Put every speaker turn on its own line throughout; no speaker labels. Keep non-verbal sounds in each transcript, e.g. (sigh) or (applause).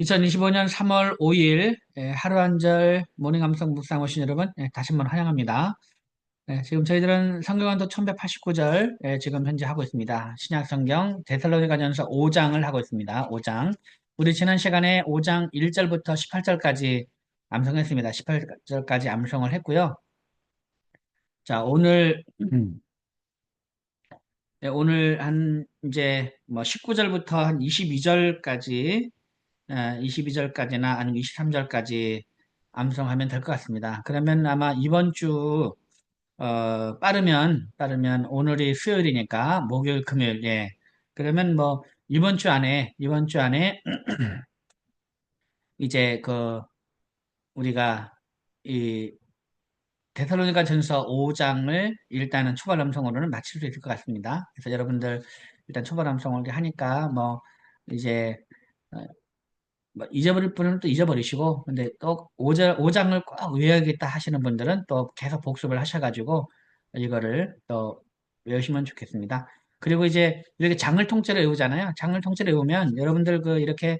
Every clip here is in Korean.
2025년 3월 5일 하루 한절 모닝 감성 묵상 오신 여러분 예, 다시 한번 환영합니다. 예, 지금 저희들은 성경한도 1189절 지금 현재 하고 있습니다. 신약 성경 데살로니가전서 5장을 하고 있습니다. 5장. 우리 지난 시간에 5장 1절부터 18절까지 암송했습니다. 18절까지 암송을 했고요. 자, 오늘 예, 오늘 한 이제 뭐 19절부터 한 22절까지 22절까지나 아니면 23절까지 암송하면 될 것 같습니다. 그러면 아마 이번 주 어, 빠르면 빠르면 오늘이 수요일이니까 목요일 금요일 예. 그러면 뭐 이번 주 안에 이번 주 안에 (clears throat) 이제 그 우리가 이 데살로니가 전서 5장을 일단은 초발 암송으로는 마칠 수 있을 것 같습니다. 그래서 여러분들 일단 초발 암송을 하니까 뭐 이제 어, 뭐 잊어버릴 분은 또 잊어버리시고, 근데 또 5장, 오장을 꼭 외워야겠다 하시는 분들은 또 계속 복습을 하셔가지고, 이거를 또 외우시면 좋겠습니다. 그리고 이제 이렇게 장을 통째로 외우잖아요. 장을 통째로 외우면 여러분들 그 이렇게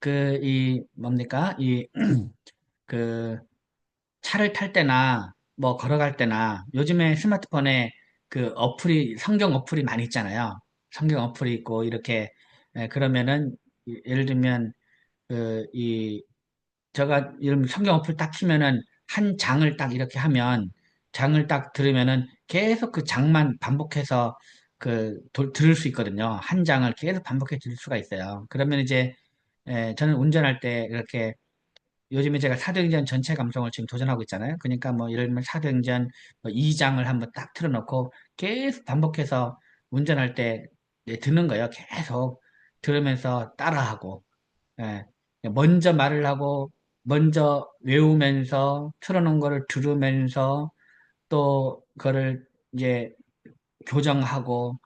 그 이 뭡니까? 이 (clears throat) 그 차를 탈 때나 뭐 걸어갈 때나 요즘에 스마트폰에 그 어플이 성경 어플이 많이 있잖아요. 성경 어플이 있고 이렇게 예, 그러면은 예를 들면 그, 이, 제가 이런 성경 어플 딱 키면은 한 장을 딱 이렇게 하면 장을 딱 들으면은 계속 그 장만 반복해서 그 도- 들을 수 있거든요. 한 장을 계속 반복해 들을 수가 있어요. 그러면 이제 에, 저는 운전할 때 이렇게 요즘에 제가 사도행전 전체 감성을 지금 도전하고 있잖아요. 그러니까 뭐 예를 들면 사도행전 뭐 2장을 한번 딱 틀어놓고 계속 반복해서 운전할 때 예, 듣는 거예요. 계속 들으면서 따라하고 예. 먼저 말을 하고, 먼저 외우면서, 틀어놓은 거를 들으면서, 또, 그거를 이제 교정하고,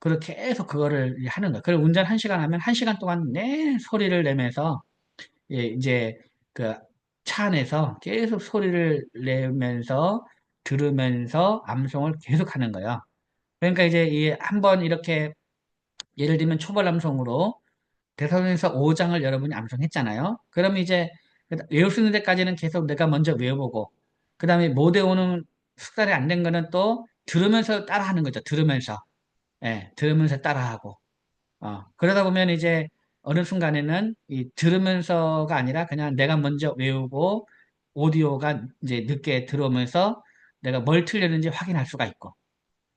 그렇게 계속 그거를 하는 거예요. 그리고 운전 한 시간 하면 한 시간 동안 내 소리를 내면서, 예, 이제 그 차 안에서 계속 소리를 내면서, 들으면서 암송을 계속 하는 거예요. 그러니까 이제 이 한번 이렇게 예를 들면 초벌 암송으로 대사전에서 5장을 여러분이 암송했잖아요. 그럼 이제 외울 수 있는 데까지는 계속 내가 먼저 외워보고 그 다음에 못 외우는 숙달이 안 된 거는 또 들으면서 따라하는 거죠. 들으면서 예, 들으면서 따라하고 어, 그러다 보면 이제 어느 순간에는 이 들으면서가 아니라 그냥 내가 먼저 외우고 오디오가 이제 늦게 들어오면서 내가 뭘 틀렸는지 확인할 수가 있고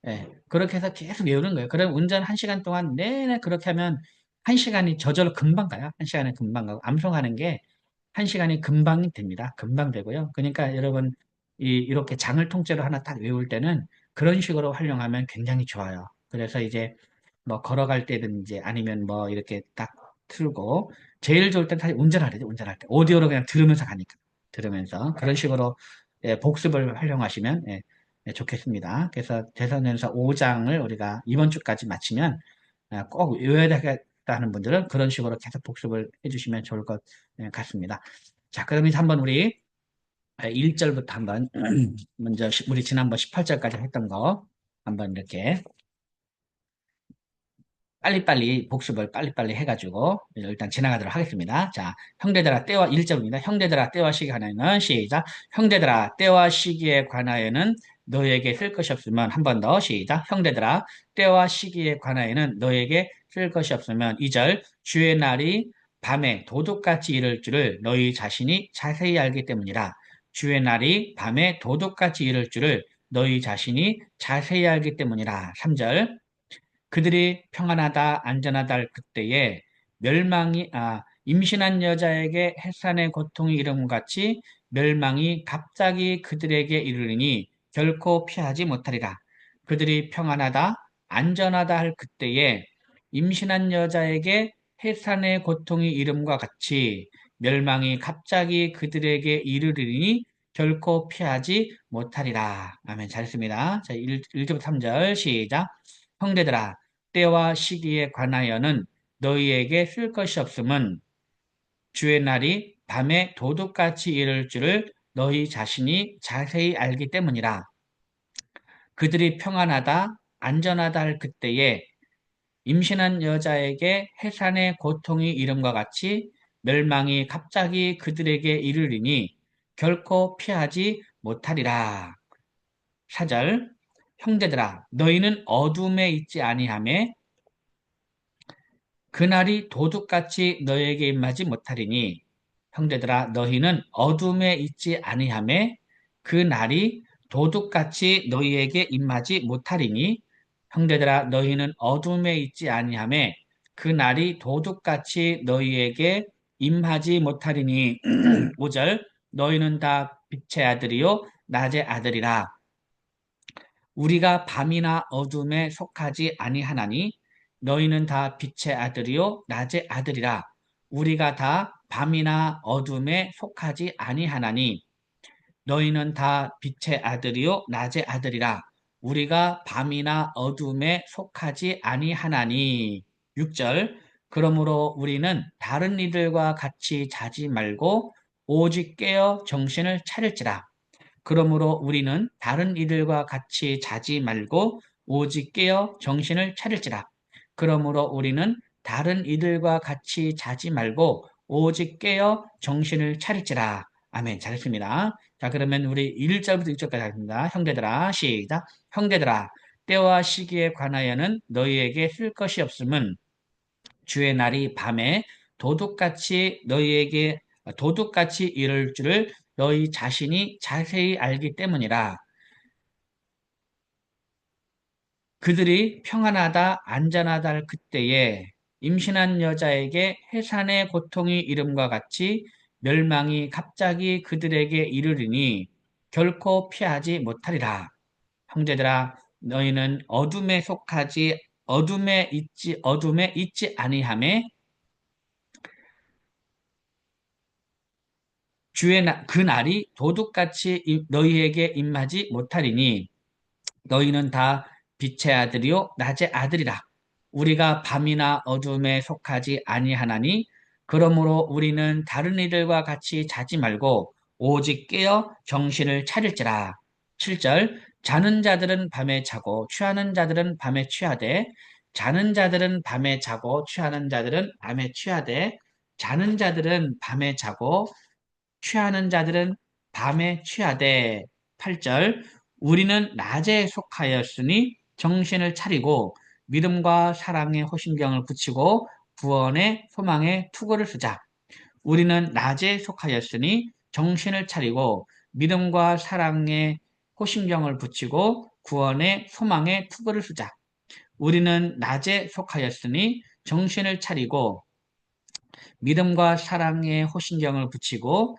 예, 그렇게 해서 계속 외우는 거예요. 그럼 운전 한 시간 동안 내내 그렇게 하면 한 시간이 저절로 금방 가요. 한 시간에 금방 가고. 암송하는 게 한 시간이 금방 됩니다. 금방 되고요. 그러니까 여러분, 이, 이렇게 장을 통째로 하나 딱 외울 때는 그런 식으로 활용하면 굉장히 좋아요. 그래서 이제 뭐 걸어갈 때든지 아니면 뭐 이렇게 딱 틀고 제일 좋을 때는 사실 운전할 때죠. 운전할 때. 오디오로 그냥 들으면서 가니까. 들으면서. 그런 식으로 예, 복습을 활용하시면 예, 예, 좋겠습니다. 그래서 대선연서 5장을 우리가 이번 주까지 마치면 아, 꼭 되겠다는 분들은 그런 식으로 계속 복습을 해주시면 좋을 것 예, 같습니다. 자, 그러면 이제 한번 우리 1절부터 한번 (clears throat) 먼저 시- 우리 지난번 18절까지 했던 거 한번 이렇게 빨리빨리 복습을 빨리빨리 해가지고 일단 지나가도록 하겠습니다. 자, 형제들아 때와 1절입니다. 형제들아 때와 시기에 관하여는 시작. 형제들아 때와 시기에 관하여는 너에게 쓸 것이 없으면 한 번 더 시작. 형제들아 때와 시기에 관하여는 너에게 쓸 것이 없으면 2절 주의 날이 밤에 도둑같이 이를 줄을 너희 자신이 자세히 알기 때문이라. 주의 날이 밤에 도둑같이 이를 줄을 너희 자신이 자세히 알기 때문이라. 3절 그들이 평안하다, 안전하다 할 그때에 멸망이, 아, 임신한 여자에게 해산의 고통이 이름 같이 멸망이 갑자기 그들에게 이르리니 결코 피하지 못하리라. 그들이 평안하다, 안전하다 할 그때에 임신한 여자에게 해산의 고통이 이름과 같이 멸망이 갑자기 그들에게 이르리니 결코 피하지 못하리라. 아멘. 잘했습니다. 자, 1, 1절부터 3절 시작. 형제들아 때와 시기에 관하여는 너희에게 쓸 것이 없음은 주의 날이 밤에 도둑같이 이를 줄을 너희 자신이 자세히 알기 때문이라. 그들이 평안하다, 안전하다 할 그때에 임신한 여자에게 해산의 고통이 이름과 같이 멸망이 갑자기 그들에게 이르리니 결코 피하지 못하리라. 사절 형제들아 너희는 어둠에 있지 아니하매 그날이 도둑같이 너희에게 임하지 못하리니 형제들아 너희는 어둠에 있지 아니하매 그날이 도둑같이 너희에게 임하지 못하리니 형제들아 너희는 어둠에 있지 아니하매 그날이 도둑같이 너희에게 임하지 못하리니 (clears throat) 5절 너희는 다 빛의 아들이요 낮의 아들이라. 우리가 밤이나 어둠에 속하지 아니하나니 너희는 다 빛의 아들이요 낮의 아들이라. 우리가 다 밤이나 어둠에 속하지 아니하나니 너희는 다 빛의 아들이요 낮의 아들이라. 우리가 밤이나 어둠에 속하지 아니하나니. 6절. 그러므로 우리는 다른 이들과 같이 자지 말고 오직 깨어 정신을 차릴지라. 그러므로 우리는 다른 이들과 같이 자지 말고 오직 깨어 정신을 차릴지라. 그러므로 우리는 다른 이들과 같이 자지 말고 오직 깨어 정신을 차릴지라. 아멘. 잘했습니다. 자, 그러면 우리 1절부터 6절까지 하겠습니다. 형제들아, 시작. 형제들아, 때와 시기에 관하여는 너희에게 쓸 것이 없음은 주의 날이 밤에 도둑같이 너희에게 도둑같이 이를 줄을 너희 자신이 자세히 알기 때문이라. 그들이 평안하다 안전하다 할 그때에 임신한 여자에게 해산의 고통이 이름과 같이 멸망이 갑자기 그들에게 이르리니 결코 피하지 못하리라. 형제들아 너희는 어둠에 속하지 어둠에 있지 어둠에 있지 아니함에 주의 나, 그 날이 도둑같이 너희에게 임하지 못하리니 너희는 다 빛의 아들이요 낮의 아들이라 우리가 밤이나 어둠에 속하지 아니하나니 그러므로 우리는 다른 이들과 같이 자지 말고 오직 깨어 정신을 차릴지라. 7절 자는 자들은 밤에 자고 취하는 자들은 밤에 취하되 자는 자들은 밤에 자고 취하는 자들은 밤에 취하되 자는 자들은 밤에 자고 취하는 자들은 밤에 취하되. 8절 우리는 낮에 속하였으니 정신을 차리고 믿음과 사랑의 호신경을 붙이고 구원의 소망의 투구를 쓰자. 우리는 낮에 속하였으니 정신을 차리고 믿음과 사랑의 호신경을 붙이고 구원의 소망의 투구를 쓰자. 우리는 낮에 속하였으니 정신을 차리고 믿음과 사랑의 호신경을 붙이고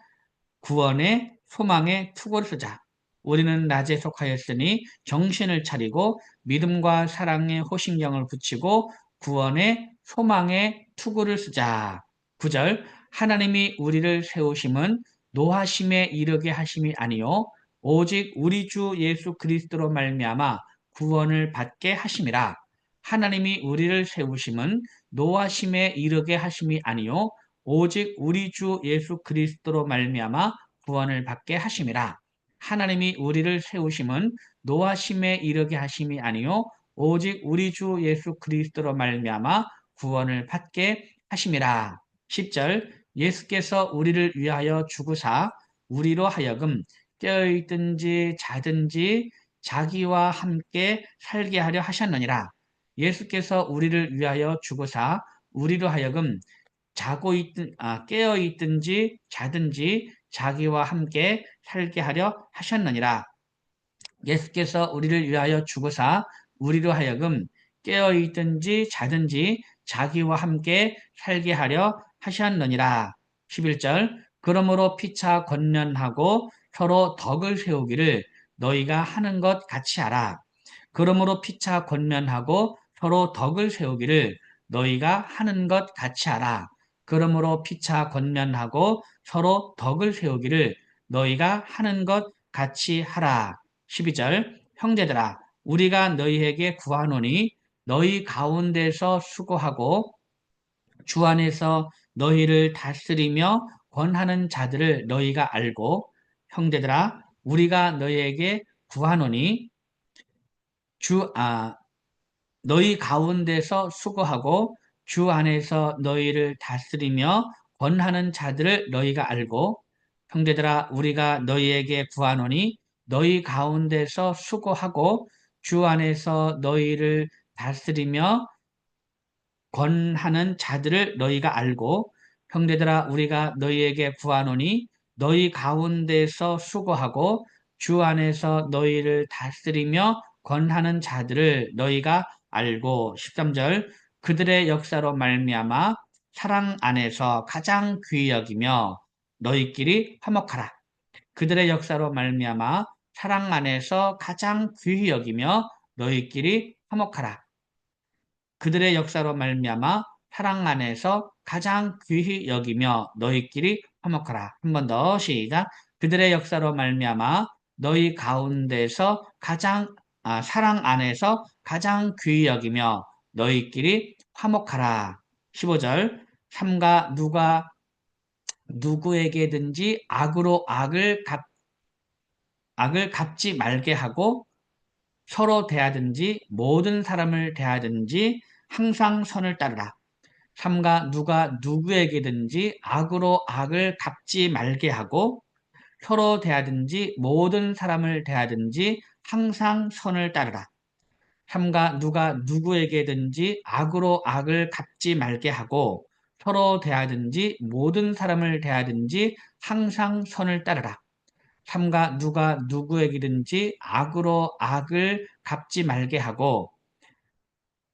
구원의 소망의 투구를 쓰자. 우리는 낮에 속하였으니 정신을 차리고 믿음과 사랑의 호신경을 붙이고 구원의 소망의 투구를 쓰자. 9절 하나님이 우리를 세우심은 노하심에 이르게 하심이 아니요 오직 우리 주 예수 그리스도로 말미암아 구원을 받게 하심이라. 하나님이 우리를 세우심은 노하심에 이르게 하심이 아니요 오직 우리 주 예수 그리스도로 말미암아 구원을 받게 하심이라. 하나님이 우리를 세우심은 노하심에 이르게 하심이 아니요 오직 우리 주 예수 그리스도로 말미암아 구원을 받게 하심이라. 10절 예수께서 우리를 위하여 죽으사 우리로 하여금 깨어있든지 자든지 자기와 함께 살게 하려 하셨느니라. 예수께서 우리를 위하여 죽으사 우리로 하여금 자고 있든 아, 깨어 있든지 자든지 자기와 함께 살게 하려 하셨느니라. 예수께서 우리를 위하여 죽으사 우리로 하여금 깨어 있든지 자든지 자기와 함께 살게 하려 하셨느니라. 11절 그러므로 피차 권면하고 서로 덕을 세우기를 너희가 하는 것 같이 하라. 그러므로 피차 권면하고 서로 덕을 세우기를 너희가 하는 것 같이 하라. 그러므로 피차 권면하고 서로 덕을 세우기를 너희가 하는 것 같이 하라. 12절 형제들아 우리가 너희에게 구하노니 너희 가운데서 수고하고 주 안에서 너희를 다스리며 권하는 자들을 너희가 알고 형제들아 우리가 너희에게 구하노니 주 아 너희 가운데서 수고하고 주 안에서 너희를 다스리며 권하는 자들을 너희가 알고 형제들아 우리가 너희에게 구하노니 너희 가운데서 수고하고 주 안에서 너희를 다스리며 권하는 자들을 너희가 알고 형제들아 우리가 너희에게 구하노니 너희 가운데서 수고하고 주 안에서 너희를 다스리며 권하는 자들을 너희가 알고. 13절 그들의 역사로 말미암아 사랑 안에서 가장 귀히 여기며 너희끼리 화목하라. 그들의 역사로 말미암아 사랑 안에서 가장 귀히 여기며 너희끼리 화목하라. 그들의 역사로 말미암아 사랑 안에서 가장 귀히 여기며 너희끼리 화목하라. 한 번 더 시작. 그들의 역사로 말미암아 너희 가운데서 가장 아, 사랑 안에서 가장 귀히 여기며 너희끼리 화목하라. 15절 삼가 누가 누구에게든지 악으로 악을 갚 악을 갚지 말게 하고 서로 대하든지 모든 사람을 대하든지 항상 선을 따르라. 삼가 누가 누구에게든지 악으로 악을 갚지 말게 하고 서로 대하든지 모든 사람을 대하든지 항상 선을 따르라. 삼가 누가 누구에게든지 악으로 악을 갚지 말게 하고 서로 대하든지 모든 사람을 대하든지 항상 선을 따르라. 삼가 누가 누구에게든지 악으로 악을 갚지 말게 하고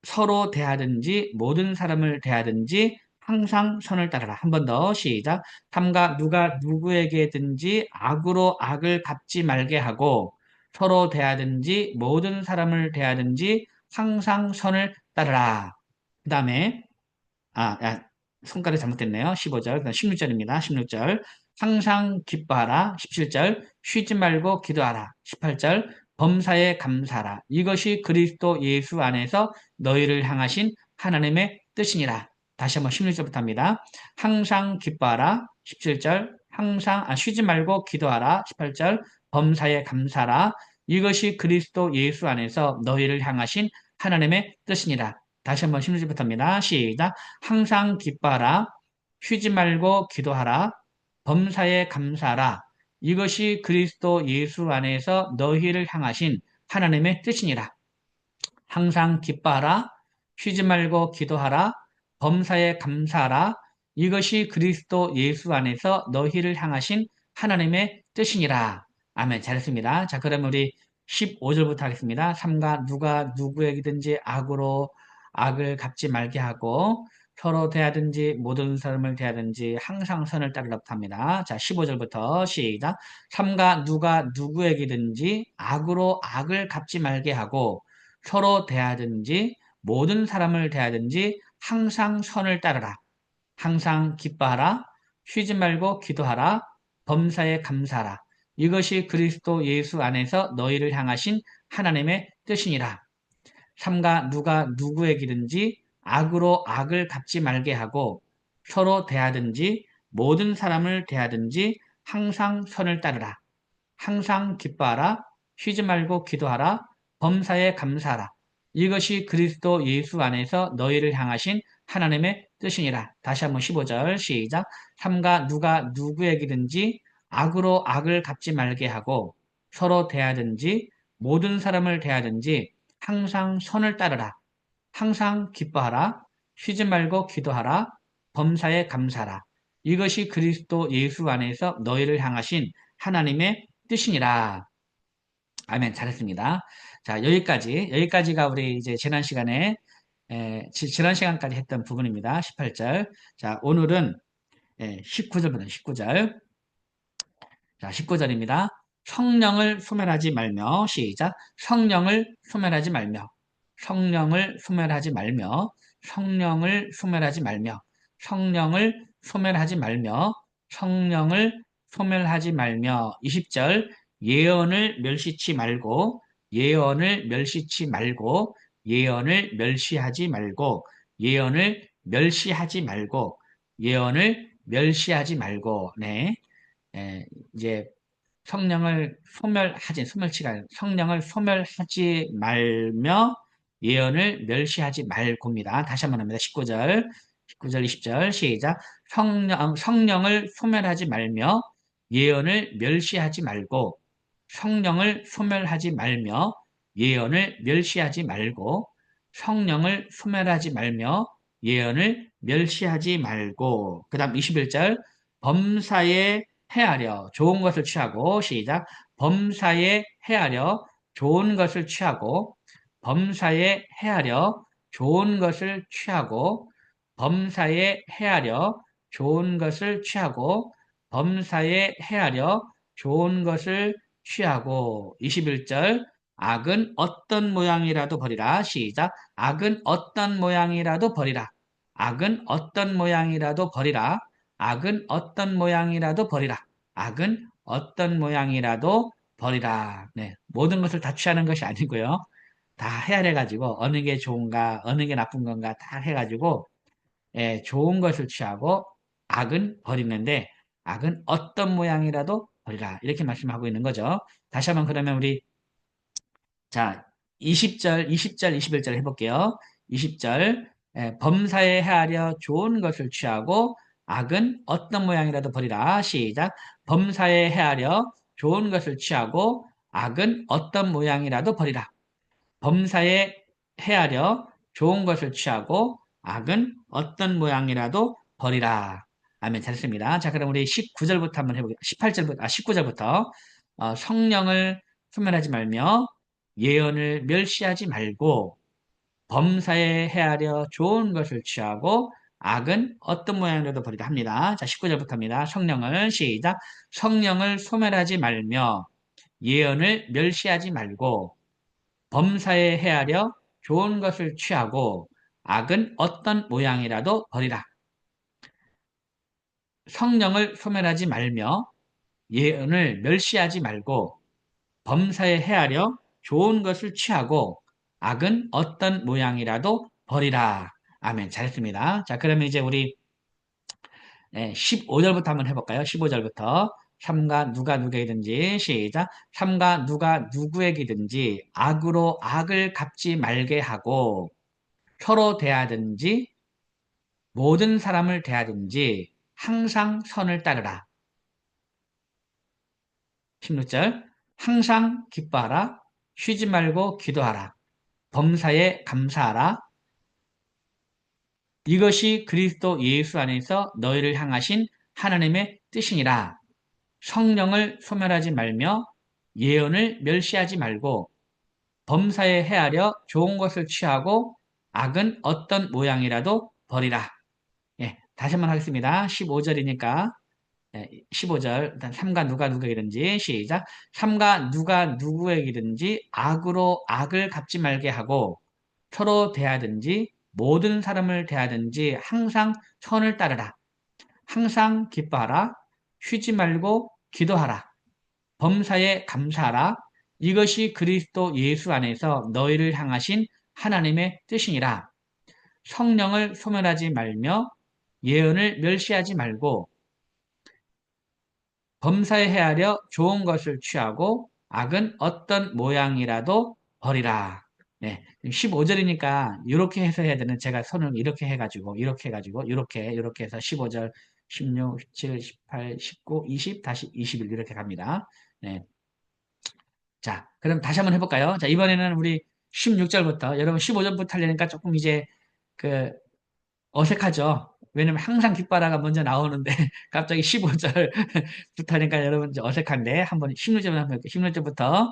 서로 대하든지 모든 사람을 대하든지 항상 선을 따르라. 한 번 더 시작. 삼가 누가 누구에게든지 악으로 악을 갚지 말게 하고 서로 대하든지 모든 사람을 대하든지 항상 선을 따르라. 그 다음에 아, 야, 손가락이 잘못됐네요. 15절, 그다음 16절입니다. 16절. 항상 기뻐하라. 17절. 쉬지 말고 기도하라. 18절. 범사에 감사하라. 이것이 그리스도 예수 안에서 너희를 향하신 하나님의 뜻이니라. 다시 한번 16절부터 합니다. 항상 기뻐하라. 17절. 항상 아, 쉬지 말고 기도하라. 18절. 범사에 감사하라. 이것이 그리스도 예수 안에서 너희를 향하신 하나님의 뜻이니라. 다시 한번 16절부터 합니다. 시작. 항상 기뻐하라. 쉬지 말고 기도하라. 범사에 감사하라. 이것이 그리스도 예수 안에서 너희를 향하신 하나님의 뜻이니라. 항상 기뻐하라. 쉬지 말고 기도하라. 범사에 감사하라. 이것이 그리스도 예수 안에서 너희를 향하신 하나님의 뜻이니라. 아멘. 잘했습니다. 자, 그럼 우리 15절부터 하겠습니다. 삼가 누가 누구에게든지 악으로 악을 갚지 말게 하고 서로 대하든지 모든 사람을 대하든지 항상 선을 따르라고 합니다. 자, 15절부터 시작. 삼가 누가 누구에게든지 악으로 악을 갚지 말게 하고 서로 대하든지 모든 사람을 대하든지 항상 선을 따르라. 항상 기뻐하라. 쉬지 말고 기도하라. 범사에 감사하라. 이것이 그리스도 예수 안에서 너희를 향하신 하나님의 뜻이니라. 삼가 누가 누구에게든지 악으로 악을 갚지 말게 하고 서로 대하든지 모든 사람을 대하든지 항상 선을 따르라. 항상 기뻐하라. 쉬지 말고 기도하라. 범사에 감사하라. 이것이 그리스도 예수 안에서 너희를 향하신 하나님의 뜻이니라. 다시 한번 15절 시작. 삼가 누가 누구에게든지 악으로 악을 갚지 말게 하고 서로 대하든지 모든 사람을 대하든지 항상 선을 따르라. 항상 기뻐하라. 쉬지 말고 기도하라. 범사에 감사라. 이것이 그리스도 예수 안에서 너희를 향하신 하나님의 뜻이니라. 아멘. 잘했습니다. 자, 여기까지. 여기까지가 우리 이제 지난 시간에, 에, 지난 시간까지 했던 부분입니다. 18절. 자, 오늘은 에, 19절부터 19절. 자, 19절입니다. 성령을 소멸하지 말며, 시작. 성령을 소멸하지 말며. 성령을 소멸하지 말며. 성령을 소멸하지 말며. 성령을 소멸하지 말며. 성령을 소멸하지 말며. 20절. 예언을 멸시치 말고 예언을 멸시치 말고 예언을 멸시하지 말고 예언을 멸시하지 말고 예언을 멸시하지 말고. 네 에, 이제 성령을 소멸하지 소멸치가 성령을 소멸하지 말며 예언을 멸시하지 말고입니다. 다시 한번 합니다. 19절, 19절, 20절 시작. 성령, 성령을 소멸하지 말며 예언을 멸시하지 말고 성령을 소멸하지 말며 예언을 멸시하지 말고 성령을 소멸하지 말며 예언을 멸시하지 말고 그 다음 21절 범사에 헤아려. 좋은 것을 취하고 시작. 범사에 헤아려. 좋은 것을 취하고 범사에 헤아려. 좋은 것을 취하고 범사에 헤아려. 좋은 것을 취하고 범사에 헤아려. 좋은 것을 취하고. 21절. 악은 어떤 모양이라도 버리라. 시작. 악은 어떤 모양이라도 버리라. 악은 어떤 모양이라도 버리라 악은 어떤 모양이라도 버리라 악은 어떤 모양이라도 버리라 네, 모든 것을 다 취하는 것이 아니고요 다 헤아려 가지고 어느 게 좋은가 어느 게 나쁜 건가 다 해가지고 예, 좋은 것을 취하고 악은 버리는데 악은 어떤 모양이라도 버리라 이렇게 말씀하고 있는 거죠. 다시 한번 그러면 우리 자 20절, 20절, 21절 해볼게요. 20절 예, 범사에 헤아려 좋은 것을 취하고 악은 어떤 모양이라도 버리라. 시작. 범사에 헤아려 좋은 것을 취하고 악은 어떤 모양이라도 버리라. 범사에 헤아려 좋은 것을 취하고 악은 어떤 모양이라도 버리라. 아멘. 잘했습니다. 자, 그럼 우리 19절부터 한번 해보겠습니다. 18절부터, 아, 19절부터. 어, 성령을 소멸하지 말며 예언을 멸시하지 말고 범사에 헤아려 좋은 것을 취하고 악은 어떤 모양이라도 버리라 합니다. 자, 19절부터 합니다. 성령을 시작. 성령을 소멸하지 말며 예언을 멸시하지 말고 범사에 헤아려 좋은 것을 취하고 악은 어떤 모양이라도 버리라. 성령을 소멸하지 말며 예언을 멸시하지 말고 범사에 헤아려 좋은 것을 취하고 악은 어떤 모양이라도 버리라. 아멘. 잘했습니다. 자, 그러면 이제 우리 15절부터 한번 해볼까요? 15절부터. 삼가 누가 누구에게든지 시작 삼가 누가 누구에게든지 악으로 악을 갚지 말게 하고 서로 대하든지 모든 사람을 대하든지 항상 선을 따르라. 16절 항상 기뻐하라 쉬지 말고 기도하라 범사에 감사하라 이것이 그리스도 예수 안에서 너희를 향하신 하나님의 뜻이니라. 성령을 소멸하지 말며 예언을 멸시하지 말고 범사에 헤아려 좋은 것을 취하고 악은 어떤 모양이라도 버리라. 예, 다시 한번 하겠습니다. 15절이니까 예, 15절 일단 삼가 누가 누구에게든지 시작 삼가 누가 누구에게든지 악으로 악을 갚지 말게 하고 서로 대하든지 모든 사람을 대하든지 항상 선을 따르라. 항상 기뻐하라. 쉬지 말고 기도하라. 범사에 감사하라. 이것이 그리스도 예수 안에서 너희를 향하신 하나님의 뜻이니라. 성령을 소멸하지 말며 예언을 멸시하지 말고 범사에 헤아려 좋은 것을 취하고 악은 어떤 모양이라도 버리라. 네, 15절이니까 이렇게 해서 해야 되는 제가 손을 이렇게 해가지고 이렇게 해가지고 이렇게 이렇게 해서 15절 16, 17, 18, 19, 20, 다시 21 이렇게 갑니다. 네. 자, 그럼 다시 한번 해볼까요? 자, 이번에는 우리 16절부터, 여러분 15절부터 하려니까 조금 이제 그 어색하죠? 왜냐면 항상 깃바라가 먼저 나오는데 (laughs) 갑자기 15절부터 하니까 여러분 이제 어색한데 한번 16절 한번 해볼게요. 16절부터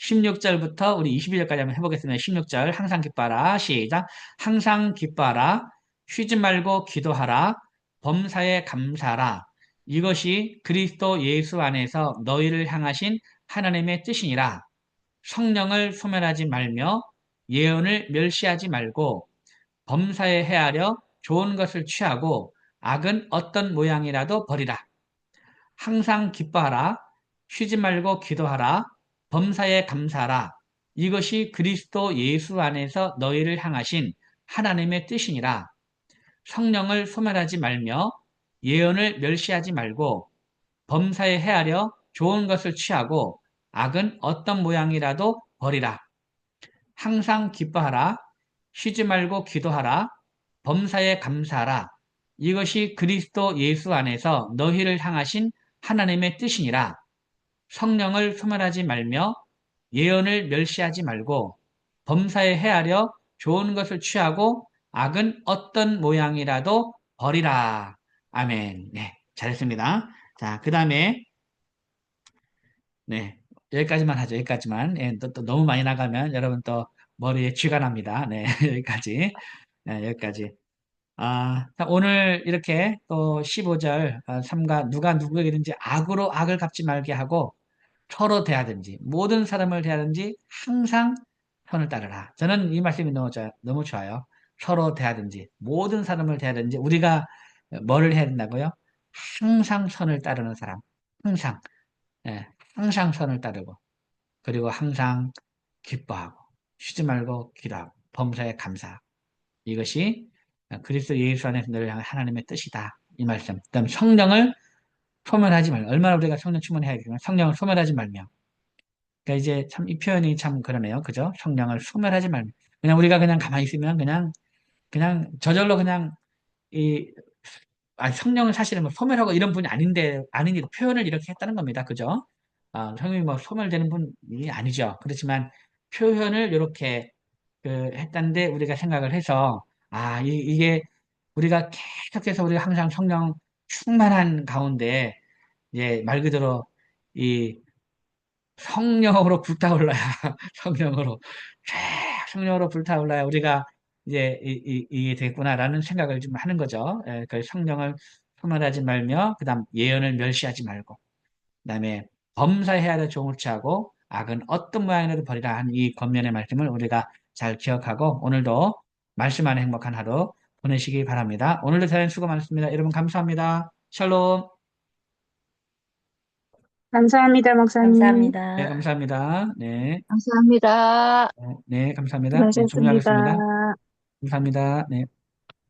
16절부터 우리 22절까지 한번 해보겠습니다. 16절 항상 기뻐하라 시작 항상 기뻐하라 쉬지 말고 기도하라 범사에 감사하라. 이것이 그리스도 예수 안에서 너희를 향하신 하나님의 뜻이니라. 성령을 소멸하지 말며 예언을 멸시하지 말고 범사에 헤아려 좋은 것을 취하고 악은 어떤 모양이라도 버리라. 항상 기뻐하라. 쉬지 말고 기도하라. 범사에 감사하라. 이것이 그리스도 예수 안에서 너희를 향하신 하나님의 뜻이니라. 성령을 소멸하지 말며 예언을 멸시하지 말고 범사에 헤아려 좋은 것을 취하고 악은 어떤 모양이라도 버리라. 항상 기뻐하라. 쉬지 말고 기도하라. 범사에 감사하라. 이것이 그리스도 예수 안에서 너희를 향하신 하나님의 뜻이니라. 성령을 소멸하지 말며 예언을 멸시하지 말고 범사에 헤아려 좋은 것을 취하고 악은 어떤 모양이라도 버리라. 아멘. 네, 잘했습니다. 자, 그 다음에 네, 여기까지만 하죠. 여기까지만. 예, 또, 또 너무 많이 나가면 여러분 또 머리에 쥐가 납니다. 네, (laughs) 여기까지. 네, 여기까지. 아, 자, 오늘 이렇게 또 15절, 아, 삼가 누가 누구에게든지 악으로 악을 갚지 말게 하고 서로 대하든지 모든 사람을 대하든지 항상 선을 따르라. 저는 이 말씀이 너무, 좋- 너무 좋아요. 서로 대하든지 모든 사람을 대하든지 우리가 뭐를 해야 된다고요? 항상 선을 따르는 사람. 항상. 예, 항상 선을 따르고 그리고 항상 기뻐하고 쉬지 말고 기도하고 범사에 감사. 이것이 그리스도 예수 안에서 향한 하나님의 뜻이다. 이 말씀. 그다음 성령을 소멸하지 말며 얼마나 우리가 성령 충만해야 되겠지만 성령을 소멸하지 말며. 그러니까 이제 참 이 표현이 참 그러네요. 그죠? 성령을 소멸하지 말며. 그냥 우리가 그냥 가만히 있으면 그냥 그냥 저절로 그냥 이 아니, 성령은 사실은 뭐 소멸하고 이런 분이 아닌데 아니니 표현을 이렇게 했다는 겁니다. 그죠? 아, 성령이 뭐 소멸되는 분이 아니죠. 그렇지만 표현을 이렇게 그 했다는데 우리가 생각을 해서 아, 이, 이게 우리가 계속해서 우리가 항상 성령 충만한 가운데 이제 말 그대로 이 성령으로 불타올라야 (laughs) 성령으로 쫙 성령으로 불타올라야 우리가 이제 이, 이, 이 게 되겠구나라는 생각을 좀 하는 거죠. 예, 그 성령을 소멸하지 말며 그다음 예언을 멸시하지 말고 그다음에 범사해야 할 종을 취하고 악은 어떤 모양이라도 버리라 한 이 권면의 말씀을 우리가 잘 기억하고 오늘도 말씀하는 행복한 하루 보내시기 바랍니다. 오늘도 대단히 수고 많습니다. 여러분 감사합니다. 샬롬.
감사합니다, 목사님.
네,
감사합니다.
감사합니다. 네,
감사합니다.
네, 감사합니다. 네,
수고하셨습니다.
종료하겠습니다. 감사합니다. 네.